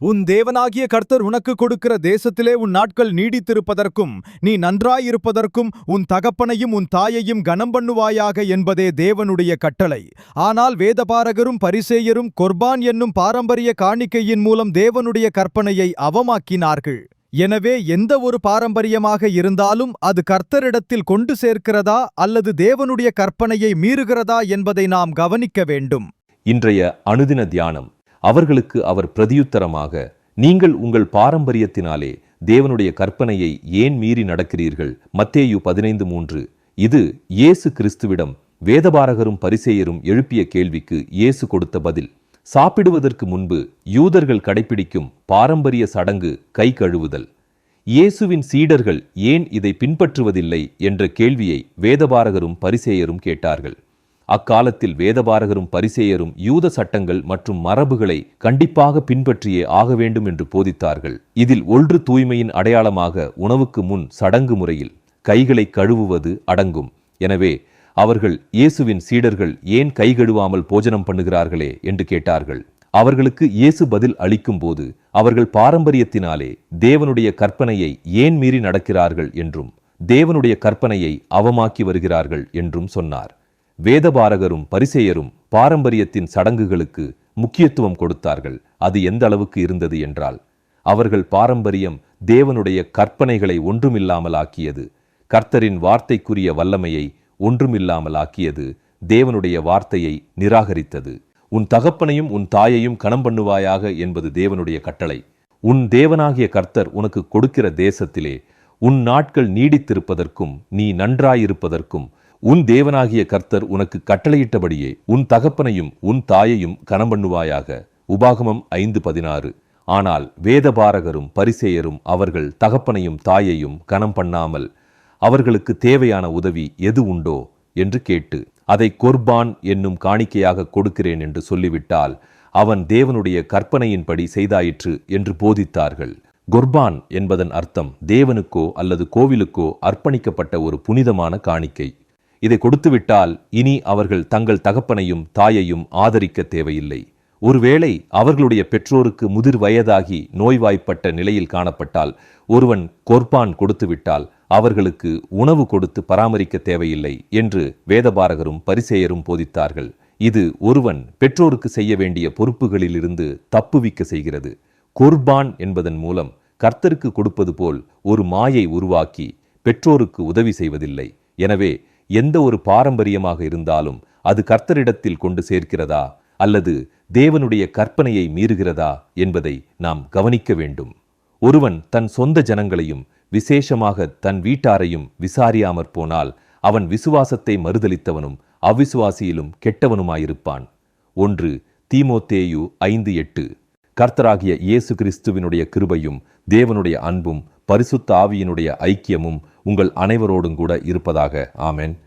உன் தேவனாகிய கர்த்தர் உனக்கு கொடுக்கிற தேசத்திலே உன் நாட்கள் நீடித்திருப்பதற்கும் நீ நன்றாயிருப்பதற்கும் உன் தகப்பனையும் உன் தாயையும் கனம் பண்ணுவாயாக என்பதே தேவனுடைய கட்டளை. ஆனால் வேதபாரகரும் பரிசேயரும் கொர்பான் என்னும் பாரம்பரிய காணிக்கையின் மூலம் தேவனுடைய கற்பனையை அவமாக்கினார்கள். எனவே எந்த ஒரு பாரம்பரியமாக இருந்தாலும் அது கர்த்தரிடத்தில் கொண்டு சேர்க்கிறதா அல்லது தேவனுடைய கற்பனையை மீறுகிறதா என்பதை நாம் கவனிக்க வேண்டும். இன்றைய அனுதின தியானம். அவர்களுக்கு அவர் பிரதியுத்தரமாக நீங்கள் உங்கள் பாரம்பரியத்தினாலே தேவனுடைய கற்பனையை ஏன் மீறி நடக்கிறீர்கள்? மத்தேயு பதினைந்து மூன்று. இது இயேசு கிறிஸ்துவிடம் வேதபாரகரும் பரிசேயரும் எழுப்பிய கேள்விக்கு இயேசு கொடுத்த பதில். சாப்பிடுவதற்கு முன்பு யூதர்கள் கடைபிடிக்கும் பாரம்பரிய சடங்கு கை கழுவுதல். இயேசுவின் சீடர்கள் ஏன் இதை பின்பற்றுவதில்லை? என்ற கேள்வியை வேதபாரகரும் பரிசேயரும் கேட்டார்கள். அக்காலத்தில் வேதபாரகரும் பரிசேயரும் யூத சட்டங்கள் மற்றும் மரபுகளை கண்டிப்பாக பின்பற்றியே ஆக வேண்டும் என்று போதித்தார்கள். இதில் ஒன்று தூய்மையின் அடையாளமாக உணவுக்கு முன் சடங்கு முறையில் கைகளை கழுவுவது அடங்கும். எனவே அவர்கள் இயேசுவின் சீடர்கள் ஏன் கை கழுவாமல் போஜனம் பண்ணுகிறார்களே என்று கேட்டார்கள். அவர்களுக்கு இயேசு பதில் அளிக்கும்போது அவர்கள் பாரம்பரியத்தினாலே தேவனுடைய கற்பனையை ஏன் மீறி நடக்கிறார்கள் என்றும் தேவனுடைய கற்பனையை அவமாக்கி வருகிறார்கள் என்றும் சொன்னார். வேதபாரகரும் பரிசேயரும் பாரம்பரியத்தின் சடங்குகளுக்கு முக்கியத்துவம் கொடுத்தார்கள். அது எந்த அளவுக்கு இருந்தது என்றால் அவர்கள் பாரம்பரியம் தேவனுடைய கற்பனைகளை ஒன்றுமில்லாமல் ஆக்கியது கர்த்தரின் வார்த்தைக்குரிய வல்லமையை ஒன்றுமில்லாமல் ஆக்கியது தேவனுடைய வார்த்தையை நிராகரித்தது. உன் தகப்பனையும் உன் தாயையும் கணம் பண்ணுவாயாக என்பது தேவனுடைய கட்டளை. உன் தேவனாகிய கர்த்தர் உனக்கு கொடுக்கிற தேசத்திலே உன் நாட்கள் நீடித்திருப்பதற்கும் நீ நன்றாயிருப்பதற்கும் உன் தேவனாகிய கர்த்தர் உனக்கு கட்டளையிட்டபடியே உன் தகப்பனையும் உன் தாயையும் கனம் பண்ணுவாயாக. உபாகமம் ஐந்து பதினாறு. ஆனால் வேதபாரகரும் பரிசேயரும் அவர்கள் தகப்பனையும் தாயையும் கனம் பண்ணாமல் அவர்களுக்கு தேவையான உதவி எது உண்டோ என்று கேட்டு அதை கொர்பான் என்னும் காணிக்கையாக கொடுக்கிறேன் என்று சொல்லிவிட்டால் அவன் தேவனுடைய கற்பனையின்படி செய்தாயிற்று என்று போதித்தார்கள். கொர்பான் என்பதன் அர்த்தம் தேவனுக்கோ அல்லது கோவிலுக்கோ அர்ப்பணிக்கப்பட்ட ஒரு புனிதமான காணிக்கை. இதை கொடுத்துவிட்டால் இனி அவர்கள் தங்கள் தகப்பனையும் தாயையும் ஆதரிக்க தேவையில்லை. ஒருவேளை அவர்களுடைய பெற்றோருக்கு முதிர் வயதாகி நோய்வாய்ப்பட்ட நிலையில் காணப்பட்டால் ஒருவன் கொர்பான் கொடுத்துவிட்டால் அவர்களுக்கு உணவு கொடுத்து பராமரிக்க தேவையில்லை என்று வேதபாரகரும் பரிசேயரும் போதித்தார்கள். இது ஒருவன் பெற்றோருக்கு செய்ய வேண்டிய பொறுப்புகளிலிருந்து தப்புவிக்க செய்கிறது. குர்பான் என்பதன் மூலம் கர்த்தருக்கு கொடுப்பது போல் ஒரு மாயை உருவாக்கி பெற்றோருக்கு உதவி செய்வதில்லை. எனவே எந்த ஒரு பாரம்பரியமாக இருந்தாலும் அது கர்த்தரிடத்தில் கொண்டு சேர்க்கிறதா? அல்லது தேவனுடைய கற்பனையை மீறுகிறதா? என்பதை நாம் கவனிக்க வேண்டும். ஒருவன் தன் சொந்த ஜனங்களையும் விசேஷமாக தன் வீட்டாரையும் விசாரியாமற் போனால் அவன் விசுவாசத்தை மறுதலித்தவனும் அவ்விசுவாசியிலும் கெட்டவனுமாயிருப்பான். ஒன்று தீமோத்தேயு ஐந்து எட்டு. கர்த்தராகிய இயேசு கிறிஸ்துவினுடைய கிருபையும் தேவனுடைய அன்பும் பரிசுத்த ஆவியினுடைய ஐக்கியமும் உங்கள் அனைவரோடும் கூட இருப்பதாக. ஆமென்.